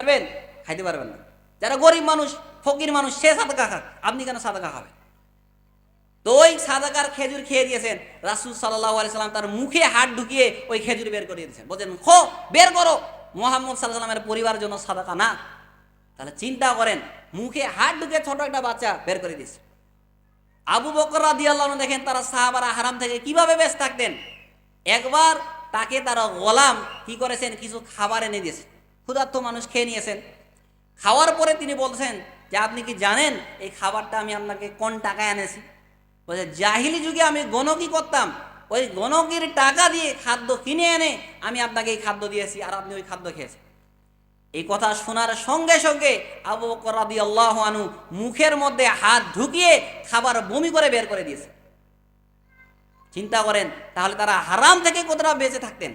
পারবেন? খাইতে পারবেন না। যারা গরিব মানুষ, ফকির মানুষ, সে সাদাকা খাক। আপনি কেন সাদাকা খাবেন? তো ওই সাদাকার খেজুর খেয়ে দিয়েছেন। রাসুল সাল্লাহ সাল্লাম তার মুখে হাত ঢুকিয়ে ওই খেজুর বের করে দিয়েছেন। বলছেন, খো, বের করো। মোহাম্মদ সাল্লাহ সাল্লামের পরিবারের জন্য সাদাকা না। তাহলে চিন্তা করেন, মুখে হাত ঢুকে ছোট একটা বাচ্চা বের করে দিয়েছে। আবু বকর আনহু দেখেন, তারা সাহাবারা হারাম থেকে কীভাবে বেশ থাকতেন? একবার তাকে তারা গোলাম কি করেছেন? কিছু খাবার এনে দিয়েছে ক্ষুধার্ত মানুষ খেয়ে নিয়েছেন। খাওয়ার পরে তিনি বলছেন, যে আপনি কি জানেন, এই খাবারটা আমি আপনাকে কোন টাকায় এনেছি? বলছে, জাহিলি যুগে আমি গণকি করতাম। ওই গণকির টাকা দিয়ে খাদ্য কিনে এনে আমি আপনাকে এই খাদ্য দিয়েছি আর আপনি ওই খাদ্য খেয়েছেন। এই কথা শোনার সঙ্গে সঙ্গে আবু বকর রাদিয়াল্লাহু আনহু মুখের মধ্যে হাত ঢুকিয়ে খাবার বমি করে বের করে দিয়েছে। চিন্তা করেন, তাহলে তারা হারাম থেকে কতটা বেঁচে থাকতেন?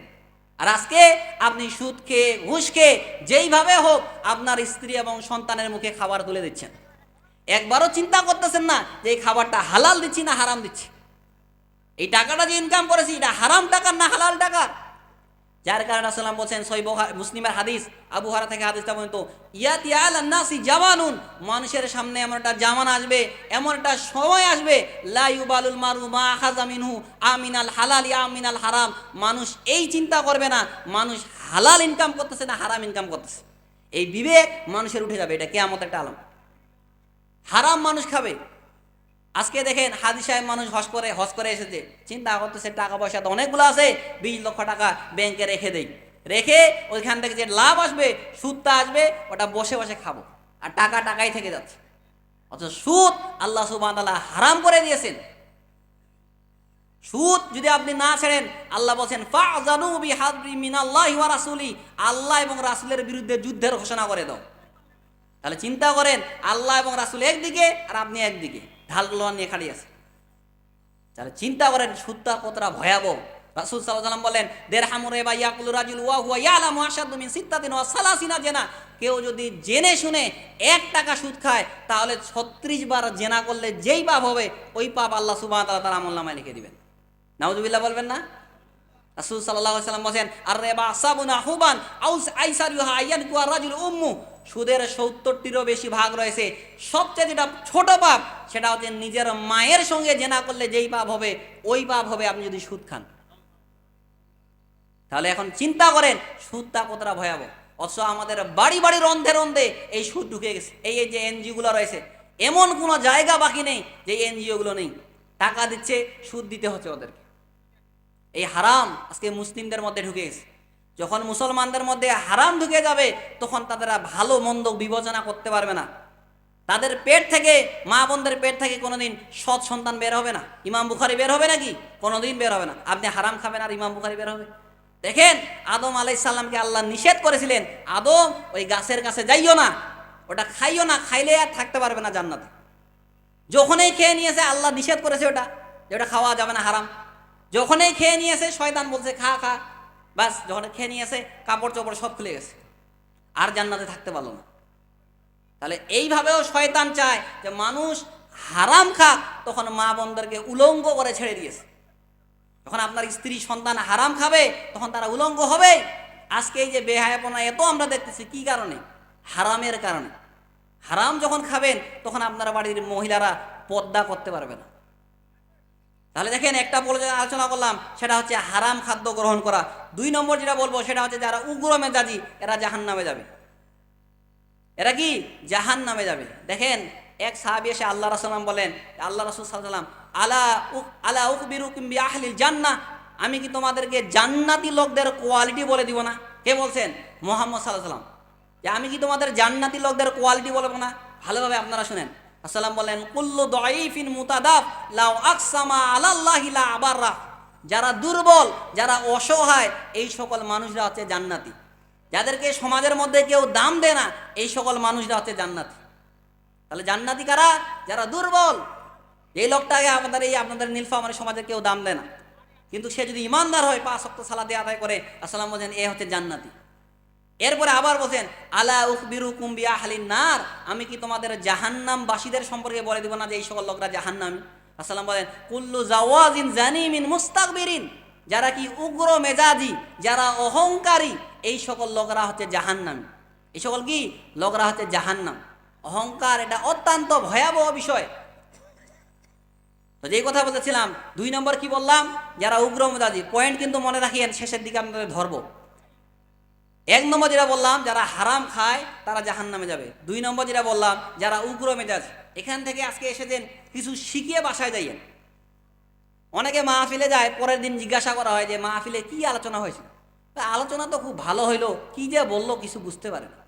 আর আজকে আপনি সুদ খেয়ে, ঘুষ খেয়ে, যেইভাবে হোক আপনার স্ত্রী এবং সন্তানের মুখে খাবার তুলে দিচ্ছেন। একবারও চিন্তা করতেছেন না যে এই খাবারটা হালাল দিচ্ছি না হারাম দিচ্ছি। এই টাকাটা যে ইনকাম করেছি, এটা হারাম টাকার না হালাল টাকার যার কারণে আসলাম বলছেন সই মুসলিমের হাদিস, আবু হারা থেকে হাদিসটা পর্যন্ত ইয়াতি ইয়াল নাসি জামানুন, মানুষের সামনে এমন একটা জামান আসবে, এমন একটা সময় আসবে, লা ইউবালুল মারু মা আখাজা মিনহু, আমিনাল হালাল ইয়া আমিনাল হারাম, মানুষ এই চিন্তা করবে না, মানুষ হালাল ইনকাম করতেছে না হারাম ইনকাম করতেছে। এই বিবেক মানুষের উঠে যাবে, এটা কেয়ামত একটা আলম। হারাম মানুষ খাবে। আজকে দেখেন হাজি সাহেব মানুষ হস করে হস করে এসেছে। চিন্তা করতেছে টাকা পয়সা তো অনেকগুলো আছে, বিশ লক্ষ টাকা ব্যাংকে রেখে দেই। রেখে ওইখান থেকে যে লাভ আসবে, সুদটা আসবে, ওটা বসে বসে খাব। আর টাকা টাকাই থেকে যাচ্ছে। অথচ সুদ আল্লাহ সুবাহ হারাম করে দিয়েছেন। সুদ যদি আপনি না ছেড়েন, আল্লাহ বলছেন, ফাজানু বিহাদরি মিনাল্লাহি ওয়া রাসূলি। আল্লাহ এবং রাসূলের বিরুদ্ধে যুদ্ধের ঘোষণা করে দাও। তাহলে চিন্তা করেন, আল্লাহ এবং রাসুল একদিকে আর আপনি একদিকে। ঢালগুলো নিয়ে খাড়ি আছে। তাহলে চিন্তা করেন সুদটা কতটা ভয়াবহ। রাসূল সাল্লাম বলেন দেরহামুরে বা ইয়াকুল রাজুল ওয়া হুয়া ইয়ালামু আশাদ্দু মিন সিত্তাতিন ওয়া সালাসিনা জেনা। কেউ যদি জেনে শুনে এক টাকা সুদ খায়, তাহলে ছত্রিশ বার জেনা করলে যেই পাপ হবে, ওই পাপ আল্লাহ সুবহানাহু ওয়া তার আমল নামায় লিখে দিবেন। নাউজুবিল্লাহ বলবেন না? রাসূল আলাইহি সাল্লাম বলেন, আর রেবা সাবুনা হুবান আউস আইসারিহা আয়ান কুয়া রাজুল উম্মু। সুদের সত্তরটিরও বেশি ভাগ রয়েছে। সবচেয়ে যেটা ছোট পাপ, সেটা হচ্ছে নিজের মায়ের সঙ্গে জেনা করলে যেই পাপ হবে, ওই পাপ হবে আপনি যদি সুদ খান। তাহলে এখন চিন্তা করেন, সুদটা কতটা ভয়াবহ। অথচ আমাদের বাড়ি বাড়ি রন্ধে রন্ধে এই সুদ ঢুকে গেছে। এই এই যে এনজিওগুলো রয়েছে, এমন কোনো জায়গা বাকি নেই যে এনজিওগুলো নেই। টাকা দিচ্ছে, সুদ দিতে হচ্ছে ওদেরকে। এই হারাম আজকে মুসলিমদের মধ্যে ঢুকে গেছে। যখন মুসলমানদের মধ্যে হারাম ঢুকে যাবে, তখন তাদেরা ভালো মন্দ বিবেচনা করতে পারবে না। তাদের পেট থেকে, মা বোনদের পেট থেকে কোনোদিন সৎ সন্তান বের হবে না। ইমাম বুখারি বের হবে নাকি? কোনোদিন বের হবে না। আপনি হারাম খাবেন আর ইমাম বুখারি বের হবে। দেখেন, আদম আলাই সাল্লামকে আল্লাহ নিষেধ করেছিলেন, আদম, ওই গাছের কাছে যাইও না। ওটা খাইও না, খাইলে আর থাকতে পারবে না জান্নাতে। যখনই খেয়ে নিয়েছে, আল্লাহ নিষেধ করেছে ওটা, যে ওটা খাওয়া যাবে না, হারাম। যখনই খেয়ে নিয়েছে, শয়তান বলছে, খা খা। বাস, যখন খেয়ে নিয়ে নিয়েছে কাপড় চোপড় সব খুলে গেছে। আর জান্নাতে থাকতে পারল না। তাহলে এইভাবেও শয়তান চায় যে মানুষ হারাম খাক, তখন মা বোনদেরকে উলঙ্গ করে ছেড়ে দিয়েছে। যখন আপনার স্ত্রী সন্তান হারাম খাবে, তখন তারা উলঙ্গ হবে আজকে এই যে বেহায়াপনা এত আমরা দেখতেছি, কি কারণে? হারামের কারণে। হারাম যখন খাবেন, তখন আপনার বাড়ির মহিলারা পর্দা করতে পারবে না। তাহলে দেখেন একটা বলে আলোচনা করলাম, সেটা হচ্ছে হারাম খাদ্য গ্রহণ করা। দুই নম্বর যেটা বলব, সেটা হচ্ছে যারা উগ্র মেজাজি, এরা জাহান নামে যাবে। এরা কি? জাহান নামে যাবে। দেখেন, এক সাহাবি এসে আল্লাহ রাসালাম বলেন আল্লাহ রসুল সাল্লাম আলা উক আলা উক বিরু কিম্বি আহলিল জান্না আমি কি তোমাদেরকে জান্নাতি লোকদের কোয়ালিটি বলে দিব না? কে বলছেন? মোহাম্মদ সাল্লাহ সাল্লাম আমি কি তোমাদের জান্নাতি লোকদের কোয়ালিটি বলব না? ভালোভাবে আপনারা শুনেন। আসসালাম বলেন, কুল্লু দঈফিন মুতাদাফ, লাউ আকসামা আলাল্লাহি লা আবাররা। যারা দুর্বল, যারা অসহায়, এই সকল মানুষরা হচ্ছে জান্নাতি। যাদেরকে সমাজের মধ্যে কেউ দাম দেয় না, এই সকল মানুষরা হচ্ছে জান্নাতি। তাহলে জান্নাতি কারা? যারা দুর্বল। এই লোকটাকে আমাদের এই আপনাদের নীলফা আমার সমাজে কেউ দাম দেয় না। কিন্তু সে যদি ইমানদার হয়, পাঁচ সপ্তাহ সালা দিয়ে আদায় করে আসসালাম বলছেন এ হচ্ছে জান্নাতি। এরপরে আবার বলছেন, আলা উকবিরু কুম্বি আহলিন নার? আমি কি তোমাদের জাহান্নাম বাসীদের সম্পর্কে বলে দিব না যে এই সকল লোকরা জাহান্নামি? আসসালাম বলেন, কুল্লু জাওয়াজিন জানিমিন মুস্তাকবিরিন। যারা কি উগ্র মেজাজি, যারা অহংকারী, এই সকল লোকরা হচ্ছে জাহান্নামি। এই সকল কি? লোকরা হচ্ছে জাহান্নাম। অহংকার এটা অত্যন্ত ভয়াবহ বিষয়। তো যেই কথা বলতেছিলাম, দুই নম্বর কি বললাম? যারা উগ্র মেজাজি, পয়েন্ট কিন্তু মনে রাখিয়েন, শেষের দিকে আপনাদের ধরবো। এক নম্বর যেটা বললাম, যারা হারাম খায় তারা জাহান নামে যাবে। দুই নম্বর যেটা বললাম, যারা উগ্র মেজাজ এখান থেকে আজকে এসেছেন কিছু শিখিয়ে বাসায় যাইয়েন। অনেকে মাহফিলে যায়, পরের দিন জিজ্ঞাসা করা হয় যে মাহফিলে কি আলোচনা হয়েছে আলোচনা তো খুব ভালো হইল, কি যে বলল কিছু বুঝতে পারে না।